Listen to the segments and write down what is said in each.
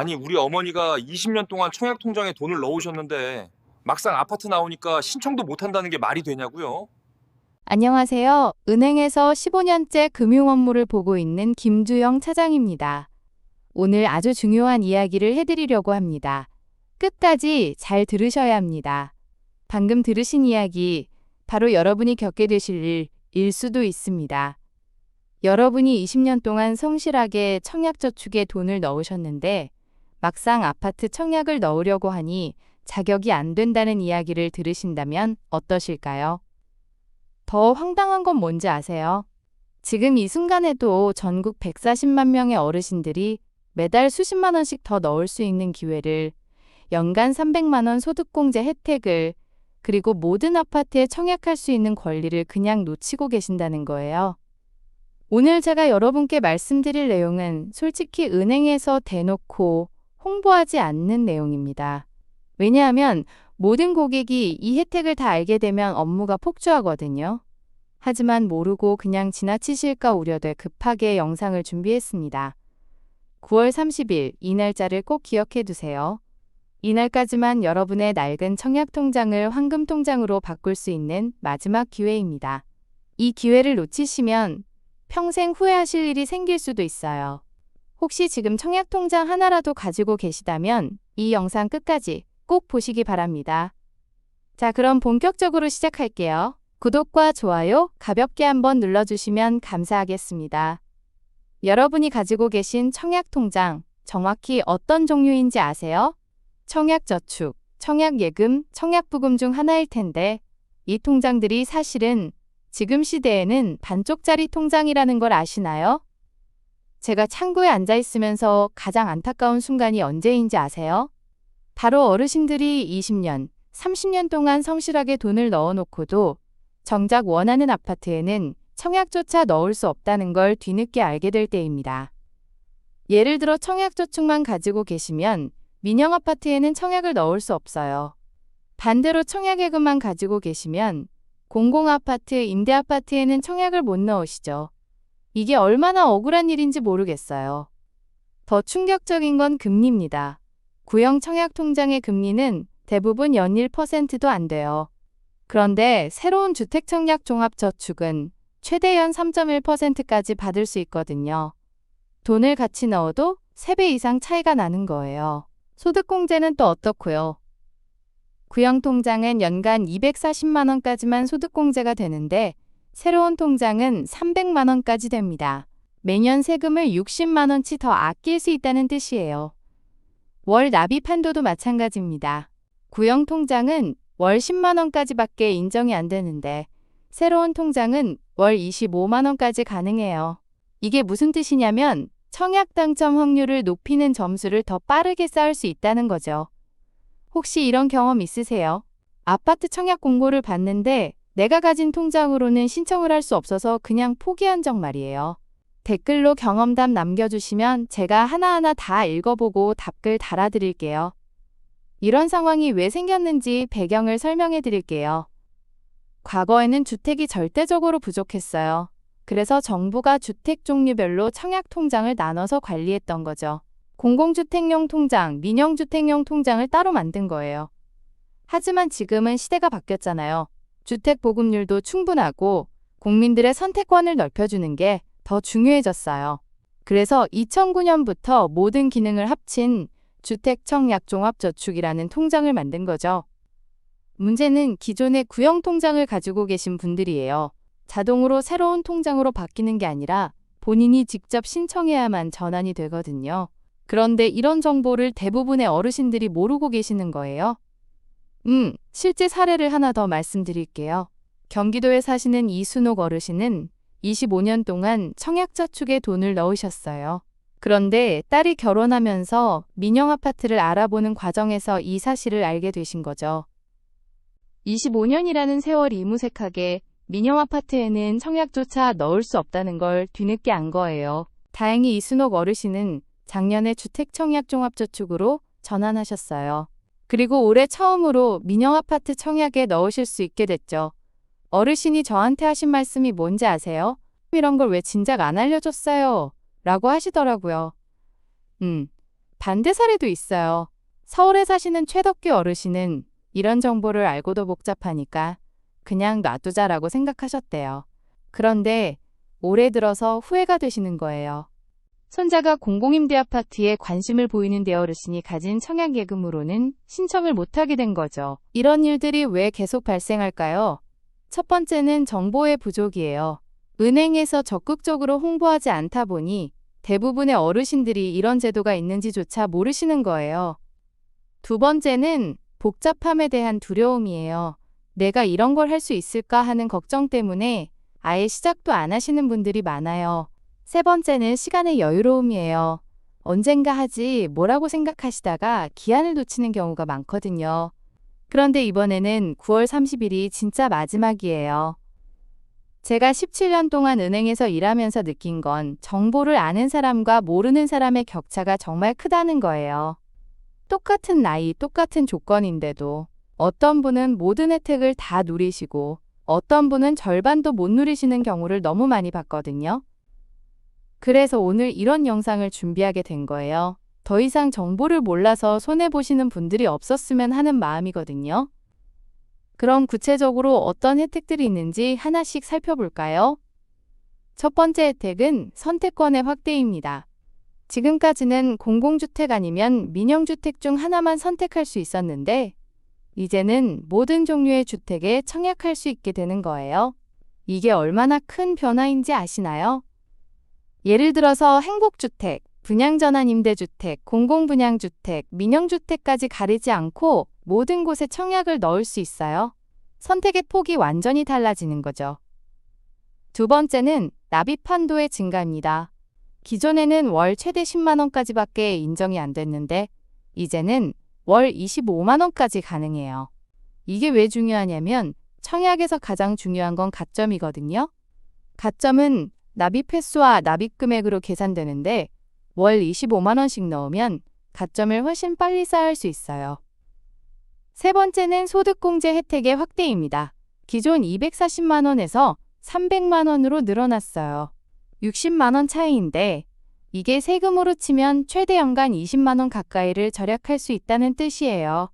아니 우리 어머니가 20년 동안 청약 통장에 돈을 넣으셨는데 막상 아파트 나오니까 신청도 못 한다는 게 말이 되냐고요? 안녕하세요. 은행에서 15년째 금융 업무를 보고 있는 김주영 차장입니다. 오늘 아주 중요한 이야기를 해드리려고 합니다. 끝까지 잘 들으셔야 합니다. 방금 들으신 이야기, 바로 여러분이 겪게 되실 일일 수도 있습니다. 여러분이 20년 동안 성실하게 청약저축에 돈을 넣으셨는데, 막상 아파트 청약을 넣으려고 하니 자격이 안 된다는 이야기를 들으신다면 어떠실까요? 더 황당한 건 뭔지 아세요? 지금 이 순간에도 전국 140만 명의 어르신들이 매달 수십만 원씩 더 넣을 수 있는 기회를 연간 300만 원 소득공제 혜택을 그리고 모든 아파트에 청약할 수 있는 권리를 그냥 놓치고 계신다는 거예요. 오늘 제가 여러분께 말씀드릴 내용은 솔직히 은행에서 대놓고 홍보하지 않는 내용입니다. 왜냐하면 모든 고객이 이 혜택을 다 알게 되면 업무가 폭주하거든요. 하지만 모르고 그냥 지나치실까 우려돼 급하게 영상을 준비했습니다. 9월 30일 이 날짜를 꼭 기억해 두세요. 이날까지만 여러분의 낡은 청약 통장을 황금 통장으로 바꿀 수 있는 마지막 기회입니다. 이 기회를 놓치시면 평생 후회하실 일이 생길 수도 있어요. 혹시 지금 청약 통장 하나라도 가지고 계시다면 이 영상 끝까지 꼭 보시기 바랍니다. 자, 그럼 본격적으로 시작할게요. 구독과 좋아요 가볍게 한번 눌러주시면 감사하겠습니다. 여러분이 가지고 계신 청약통장 정확히 어떤 종류인지 아세요? 청약저축, 청약예금, 청약부금 중 하나일 텐데 이 통장들이 사실은 지금 시대에는 반쪽짜리 통장이라는 걸 아시나요? 제가 창구에 앉아 있으면서 가장 안타까운 순간이 언제인지 아세요? 바로 어르신들이 20년, 30년 동안 성실하게 돈을 넣어놓고도 정작 원하는 아파트에는 청약조차 넣을 수 없다는 걸 뒤늦게 알게 될 때입니다. 예를 들어 청약저축만 가지고 계시면 민영 아파트에는 청약을 넣을 수 없어요. 반대로 청약예금만 가지고 계시면 공공아파트, 임대아파트에는 청약을 못 넣으시죠. 이게 얼마나 억울한 일인지 모르겠어요. 더 충격적인 건 금리입니다. 구형 청약 통장의 금리는 대부분 연일 퍼센트도 안 돼요. 그런데 새로운 주택 청약 종합 저축은 최대 연 3.1%까지 받을 수 있거든요. 돈을 같이 넣어도 3배 이상 차이가 나는 거예요. 소득공제는 또 어떻고요? 구형 통장은 연간 240만 원까지만 소득공제가 되는데 새로운 통장은 300만 원까지 됩니다. 매년 세금을 60만 원치 더 아낄 수 있다는 뜻이에요. 월 납입 한도도 마찬가지입니다. 구형 통장은 월 10만 원까지밖에 인정이 안 되는데 새로운 통장은 월 25만 원까지 가능해요. 이게 무슨 뜻이냐면 청약 당첨 확률을 높이는 점수를 더 빠르게 쌓을 수 있다는 거죠. 혹시 이런 경험 있으세요? 아파트 청약 공고를 봤는데 내가 가진 통장으로는 신청을 할 수 없어서 그냥 포기한 적 말이에요. 댓글로 경험담 남겨주시면 제가 하나하나 다 읽어보고 답글 달아드릴게요. 이런 상황이 왜 생겼는지 배경을 설명해 드릴게요. 과거에는 주택이 절대적으로 부족했어요. 그래서 정부가 주택 종류별로 청약 통장을 나눠서 관리했던 거죠. 공공주택용 통장, 민영주택용 통장을 따로 만든 거예요. 하지만 지금은 시대가 바뀌었잖아요. 주택 보급률도 충분하고 국민들의 선택권을 넓혀주는 게 더 중요해졌어요. 그래서 2009년부터 모든 기능을 합친 주택청약종합저축이라는 통장을 만든 거죠. 문제는 기존의 구형 통장을 가지고 계신 분들이에요. 자동으로 새로운 통장으로 바뀌는 게 아니라 본인이 직접 신청해야만 전환이 되거든요. 그런데 이런 정보를 대부분의 어르신들이 모르고 계시는 거예요. 음, 실제 사례를 하나 더 말씀드릴게요. 경기도에 사시는 이순옥 어르신은 25년 동안 청약저축에 돈을 넣으셨어요. 그런데 딸이 결혼하면서 민영 아파트를 알아보는 과정에서 이 사실을 알게 되신 거죠. 25년이라는 세월이 무색하게 민영 아파트에는 청약조차 넣을 수 없다는 걸 뒤늦게 안 거예요. 다행히 이순옥 어르신은 작년에 주택청약종합저축으로 전환하셨어요. 그리고 올해 처음으로 민영 아파트 청약에 넣으실 수 있게 됐죠. 어르신이 저한테 하신 말씀이 뭔지 아세요? 이런 걸 왜 진작 안 알려줬어요? 라고 하시더라고요. 음, 반대 사례도 있어요. 서울에 사시는 최덕규 어르신은 이런 정보를 알고도 복잡하니까 그냥 놔두자라고 생각하셨대요. 그런데 올해 들어서 후회가 되시는 거예요. 손자가 공공임대 아파트에 관심을 보이는 데 어르신이 가진 청약예금으로는 신청을 못하게 된 거죠. 이런 일들이 왜 계속 발생할까요? 첫 번째는 정보의 부족이에요. 은행에서 적극적으로 홍보하지 않다 보니 대부분의 어르신들이 이런 제도가 있는지조차 모르시는 거예요. 두 번째는 복잡함에 대한 두려움이에요. 내가 이런 걸 할 수 있을까 하는 걱정 때문에 아예 시작도 안 하시는 분들이 많아요. 세 번째는 시간의 여유로움이에요. 언젠가 하지 뭐라고 생각하시다가 기한을 놓치는 경우가 많거든요. 그런데 이번에는 9월 30일이 진짜 마지막이에요. 제가 17년 동안 은행에서 일하면서 느낀 건 정보를 아는 사람과 모르는 사람의 격차가 정말 크다는 거예요. 똑같은 나이, 똑같은 조건인데도 어떤 분은 모든 혜택을 다 누리시고 어떤 분은 절반도 못 누리시는 경우를 너무 많이 봤거든요. 그래서 오늘 이런 영상을 준비하게 된 거예요. 더 이상 정보를 몰라서 손해보시는 분들이 없었으면 하는 마음이거든요. 그럼 구체적으로 어떤 혜택들이 있는지 하나씩 살펴볼까요? 첫 번째 혜택은 선택권의 확대입니다. 지금까지는 공공주택 아니면 민영주택 중 하나만 선택할 수 있었는데, 이제는 모든 종류의 주택에 청약할 수 있게 되는 거예요. 이게 얼마나 큰 변화인지 아시나요? 예를 들어서 행복주택, 분양전환 임대주택, 공공분양주택, 민영주택까지 가리지 않고 모든 곳에 청약을 넣을 수 있어요. 선택의 폭이 완전히 달라지는 거죠. 두 번째는 납입 한도의 증가입니다. 기존에는 월 최대 10만원까지밖에 인정이 안 됐는데, 이제는 월 25만원까지 가능해요. 이게 왜 중요하냐면, 청약에서 가장 중요한 건 가점이거든요. 가점은 납입 횟수와 납입 금액으로 계산되는데, 월 25만원씩 넣으면 가점을 훨씬 빨리 쌓을 수 있어요. 세 번째는 소득공제 혜택의 확대입니다. 기존 240만원에서 300만원으로 늘어났어요. 60만원 차이인데 이게 세금으로 치면 최대 연간 20만원 가까이를 절약할 수 있다는 뜻이에요.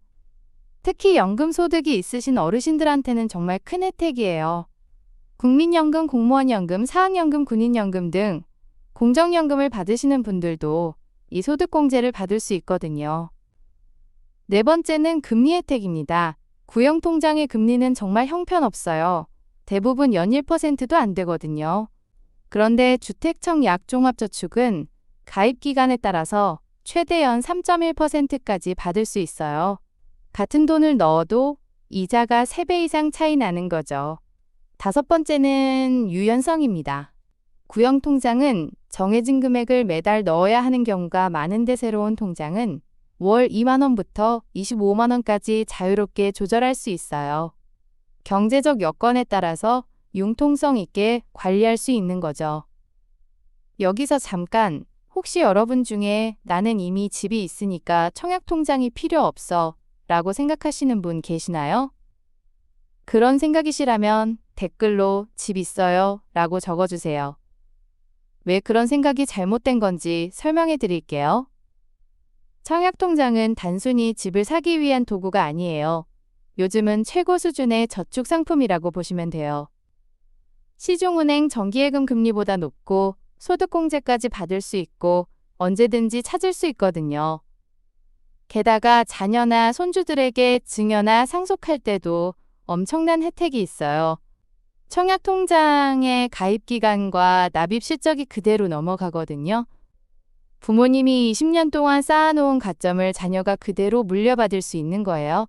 특히 연금 소득이 있으신 어르신들한테는 정말 큰 혜택이에요. 국민연금, 공무원연금, 사학연금, 군인연금 등 공정연금을 받으시는 분들도 이 소득공제를 받을 수 있거든요. 네 번째는 금리 혜택입니다. 구형통장의 금리는 정말 형편없어요. 대부분 연 1%도 안 되거든요. 그런데 주택청 약종합저축은 가입 기간에 따라서 최대 연 3.1%까지 받을 수 있어요. 같은 돈을 넣어도 이자가 3배 이상 차이 나는 거죠. 다섯 번째는 유연성입니다. 구형 통장은 정해진 금액을 매달 넣어야 하는 경우가 많은데 새로운 통장은 월 2만원부터 25만원까지 자유롭게 조절할 수 있어요. 경제적 여건에 따라서 융통성 있게 관리할 수 있는 거죠. 여기서 잠깐 혹시 여러분 중에 나는 이미 집이 있으니까 청약통장이 필요 없어 라고 생각하시는 분 계시나요? 그런 생각이시라면 댓글로 집 있어요 라고 적어주세요. 왜 그런 생각이 잘못된 건지 설명해 드릴게요. 청약통장은 단순히 집을 사기 위한 도구가 아니에요. 요즘은 최고 수준의 저축 상품이라고 보시면 돼요. 시중은행 정기예금 금리보다 높고 소득공제까지 받을 수 있고 언제든지 찾을 수 있거든요. 게다가 자녀나 손주들에게 증여나 상속할 때도 엄청난 혜택이 있어요. 청약통장의 가입기간과 납입 실적이 그대로 넘어가거든요. 부모님이 20년 동안 쌓아놓은 가점을 자녀가 그대로 물려받을 수 있는 거예요.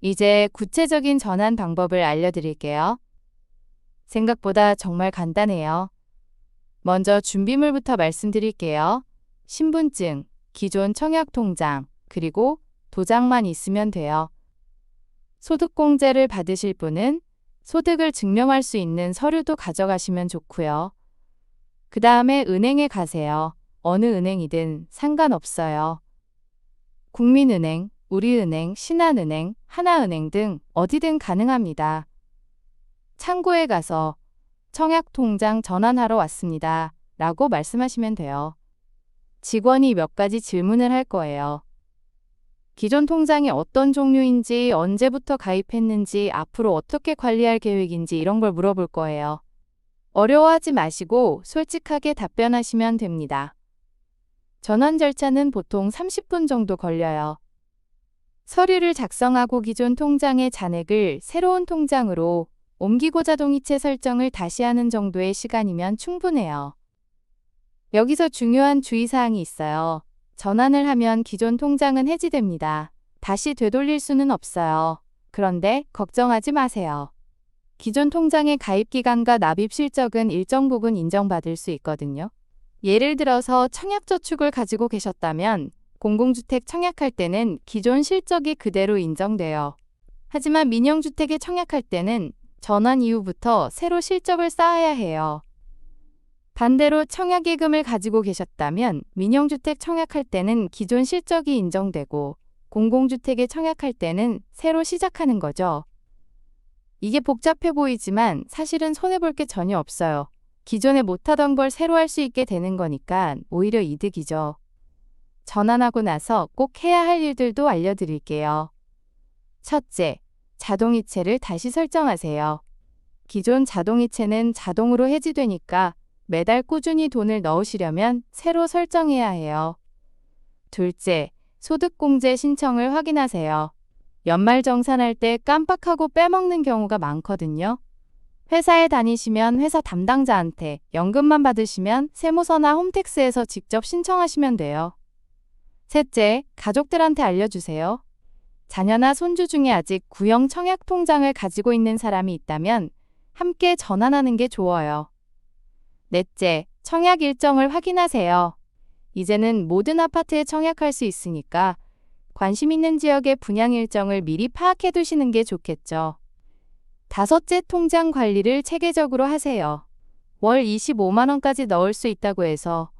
이제 구체적인 전환 방법을 알려드릴게요. 생각보다 정말 간단해요. 먼저 준비물부터 말씀드릴게요. 신분증, 기존 청약통장, 그리고 도장만 있으면 돼요. 소득공제를 받으실 분은 소득을 증명할 수 있는 서류도 가져가시면 좋고요. 그 다음에 은행에 가세요. 어느 은행이든 상관없어요. 국민은행, 우리은행, 신한은행, 하나은행 등 어디든 가능합니다. 창구에 가서 청약통장 전환하러 왔습니다. 라고 말씀하시면 돼요. 직원이 몇 가지 질문을 할 거예요. 기존 통장이 어떤 종류인지, 언제부터 가입했는지, 앞으로 어떻게 관리할 계획인지 이런 걸 물어볼 거예요. 어려워하지 마시고 솔직하게 답변하시면 됩니다. 전환 절차는 보통 30분 정도 걸려요. 서류를 작성하고 기존 통장의 잔액을 새로운 통장으로 옮기고 자동이체 설정을 다시 하는 정도의 시간이면 충분해요. 여기서 중요한 주의사항이 있어요. 전환을 하면 기존 통장은 해지됩니다. 다시 되돌릴 수는 없어요. 그런데 걱정하지 마세요. 기존 통장의 가입 기간과 납입 실적은 일정 부분 인정받을 수 있거든요. 예를 들어서 청약저축을 가지고 계셨다면 공공주택 청약할 때는 기존 실적이 그대로 인정돼요. 하지만 민영주택에 청약할 때는 전환 이후부터 새로 실적을 쌓아야 해요. 반대로 청약예금을 가지고 계셨다면 민영주택 청약할 때는 기존 실적이 인정되고 공공주택에 청약할 때는 새로 시작하는 거죠. 이게 복잡해 보이지만 사실은 손해볼 게 전혀 없어요. 기존에 못하던 걸 새로 할 수 있게 되는 거니까 오히려 이득이죠. 전환하고 나서 꼭 해야 할 일들도 알려드릴게요. 첫째, 자동이체를 다시 설정하세요. 기존 자동이체는 자동으로 해지되니까 매달 꾸준히 돈을 넣으시려면 새로 설정해야 해요. 둘째, 소득공제 신청을 확인하세요. 연말 정산할 때 깜빡하고 빼먹는 경우가 많거든요. 회사에 다니시면 회사 담당자한테 연금만 받으시면 세무서나 홈택스에서 직접 신청하시면 돼요. 셋째, 가족들한테 알려주세요. 자녀나 손주 중에 아직 구형 청약 통장을 가지고 있는 사람이 있다면 함께 전환하는 게 좋아요. 넷째, 청약 일정을 확인하세요. 이제는 모든 아파트에 청약할 수 있으니까 관심 있는 지역의 분양 일정을 미리 파악해 두시는 게 좋겠죠. 다섯째, 통장 관리를 체계적으로 하세요. 월 25만원까지 넣을 수 있다고 해서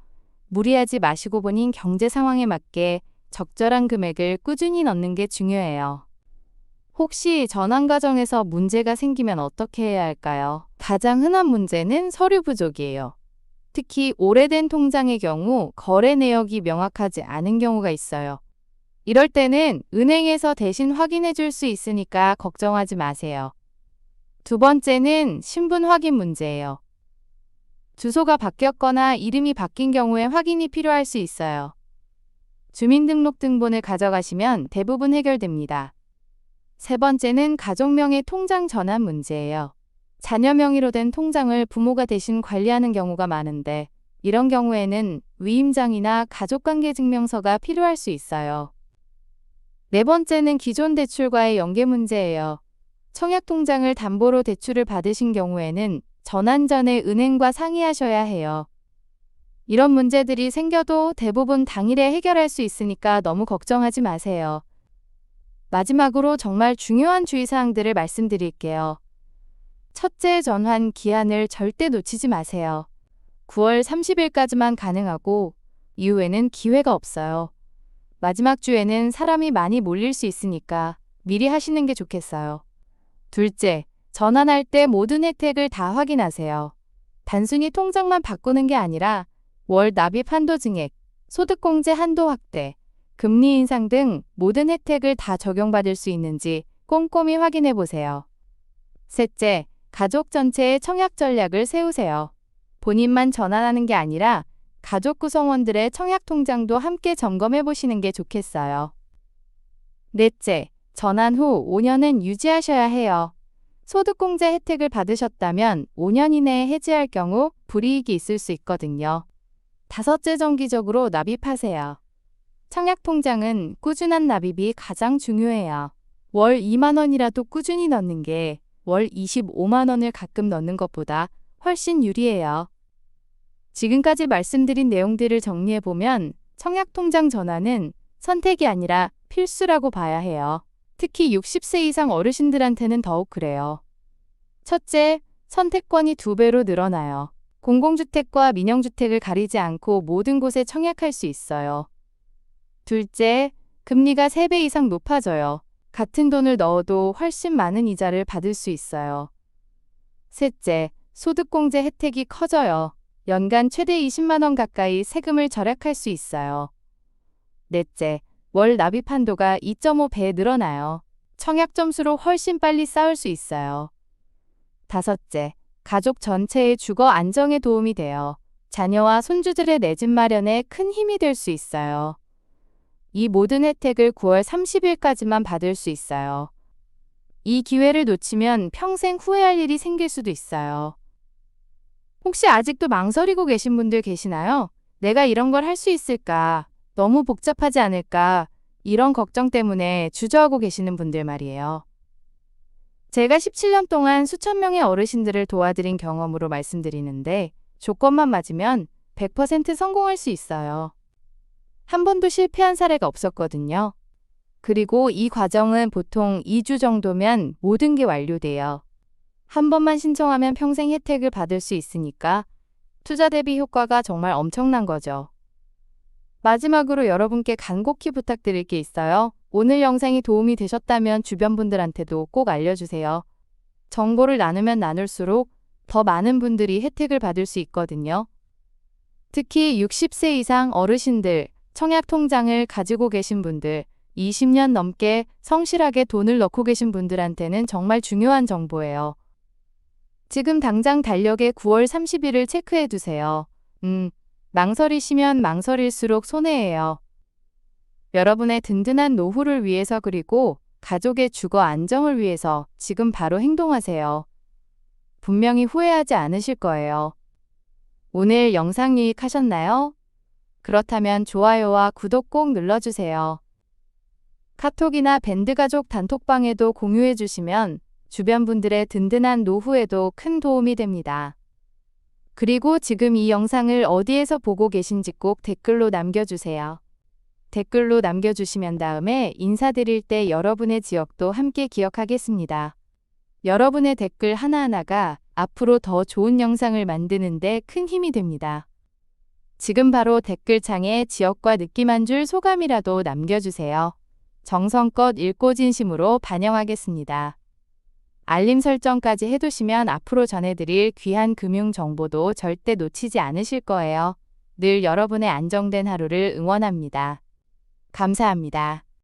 무리하지 마시고 본인 경제 상황에 맞게 적절한 금액을 꾸준히 넣는 게 중요해요. 혹시 전환 과정에서 문제가 생기면 어떻게 해야 할까요? 가장 흔한 문제는 서류 부족이에요. 특히 오래된 통장의 경우 거래 내역이 명확하지 않은 경우가 있어요. 이럴 때는 은행에서 대신 확인해 줄 수 있으니까 걱정하지 마세요. 두 번째는 신분 확인 문제예요. 주소가 바뀌었거나 이름이 바뀐 경우에 확인이 필요할 수 있어요. 주민등록등본을 가져가시면 대부분 해결됩니다. 세 번째는 가족명의 통장 전환 문제예요. 자녀 명의로 된 통장을 부모가 대신 관리하는 경우가 많은데 이런 경우에는 위임장이나 가족관계 증명서가 필요할 수 있어요. 네 번째는 기존 대출과의 연계 문제예요. 청약 통장을 담보로 대출을 받으신 경우에는 전환 전에 은행과 상의하셔야 해요. 이런 문제들이 생겨도 대부분 당일에 해결할 수 있으니까 너무 걱정하지 마세요. 마지막으로 정말 중요한 주의사항들을 말씀드릴게요. 첫째 전환 기한을 절대 놓치지 마세요. 9월 30일까지만 가능하고 이후에는 기회가 없어요. 마지막 주에는 사람이 많이 몰릴 수 있으니까 미리 하시는 게 좋겠어요. 둘째, 전환할 때 모든 혜택을 다 확인하세요. 단순히 통장만 바꾸는 게 아니라 월 납입 한도 증액, 소득공제 한도 확대, 금리 인상 등 모든 혜택을 다 적용받을 수 있는지 꼼꼼히 확인해 보세요. 셋째, 가족 전체의 청약 전략을 세우세요. 본인만 전환하는 게 아니라 가족 구성원들의 청약 통장도 함께 점검해 보시는 게 좋겠어요. 넷째, 전환 후 5년은 유지하셔야 해요. 소득공제 혜택을 받으셨다면 5년 이내에 해지할 경우 불이익이 있을 수 있거든요. 다섯째, 정기적으로 납입하세요. 청약통장은 꾸준한 납입이 가장 중요해요. 월 2만 원이라도 꾸준히 넣는 게 월 25만 원을 가끔 넣는 것보다 훨씬 유리해요. 지금까지 말씀드린 내용들을 정리해보면 청약통장 전환은 선택이 아니라 필수라고 봐야 해요. 특히 60세 이상 어르신들한테는 더욱 그래요. 첫째, 선택권이 두 배로 늘어나요. 공공주택과 민영주택을 가리지 않고 모든 곳에 청약할 수 있어요. 둘째, 금리가 3배 이상 높아져요. 같은 돈을 넣어도 훨씬 많은 이자를 받을 수 있어요. 셋째, 소득공제 혜택이 커져요. 연간 최대 20만 원 가까이 세금을 절약할 수 있어요. 넷째, 월 납입 한도가 2.5배 늘어나요. 청약 점수로 훨씬 빨리 쌓을 수 있어요. 다섯째, 가족 전체의 주거 안정에 도움이 돼요. 자녀와 손주들의 내 집 마련에 큰 힘이 될 수 있어요. 이 모든 혜택을 9월 30일까지만 받을 수 있어요. 이 기회를 놓치면 평생 후회할 일이 생길 수도 있어요. 혹시 아직도 망설이고 계신 분들 계시나요? 내가 이런 걸 할 수 있을까? 너무 복잡하지 않을까? 이런 걱정 때문에 주저하고 계시는 분들 말이에요. 제가 17년 동안 수천 명의 어르신들을 도와드린 경험으로 말씀드리는데 조건만 맞으면 100% 성공할 수 있어요. 한 번도 실패한 사례가 없었거든요. 그리고 이 과정은 보통 2주 정도면 모든 게 완료돼요. 한 번만 신청하면 평생 혜택을 받을 수 있으니까 투자 대비 효과가 정말 엄청난 거죠. 마지막으로 여러분께 간곡히 부탁드릴 게 있어요. 오늘 영상이 도움이 되셨다면 주변 분들한테도 꼭 알려주세요. 정보를 나누면 나눌수록 더 많은 분들이 혜택을 받을 수 있거든요. 특히 60세 이상 어르신들, 청약 통장을 가지고 계신 분들, 20년 넘게 성실하게 돈을 넣고 계신 분들한테는 정말 중요한 정보예요. 지금 당장 달력에 9월 30일을 체크해 두세요. 음, 망설이시면 망설일수록 손해예요. 여러분의 든든한 노후를 위해서 그리고 가족의 주거 안정을 위해서 지금 바로 행동하세요. 분명히 후회하지 않으실 거예요. 오늘 영상 유익하셨나요? 그렇다면 좋아요와 구독 꼭 눌러주세요. 카톡이나 밴드가족 단톡방에도 공유해 주시면 주변 분들의 든든한 노후에도 큰 도움이 됩니다. 그리고 지금 이 영상을 어디에서 보고 계신지 꼭 댓글로 남겨주세요. 댓글로 남겨주시면 다음에 인사드릴 때 여러분의 지역도 함께 기억하겠습니다. 여러분의 댓글 하나하나가 앞으로 더 좋은 영상을 만드는데 큰 힘이 됩니다. 지금 바로 댓글창에 지역과 느낌 한 줄 소감이라도 남겨주세요. 정성껏 읽고 진심으로 반영하겠습니다. 알림 설정까지 해두시면 앞으로 전해드릴 귀한 금융 정보도 절대 놓치지 않으실 거예요. 늘 여러분의 안정된 하루를 응원합니다. 감사합니다.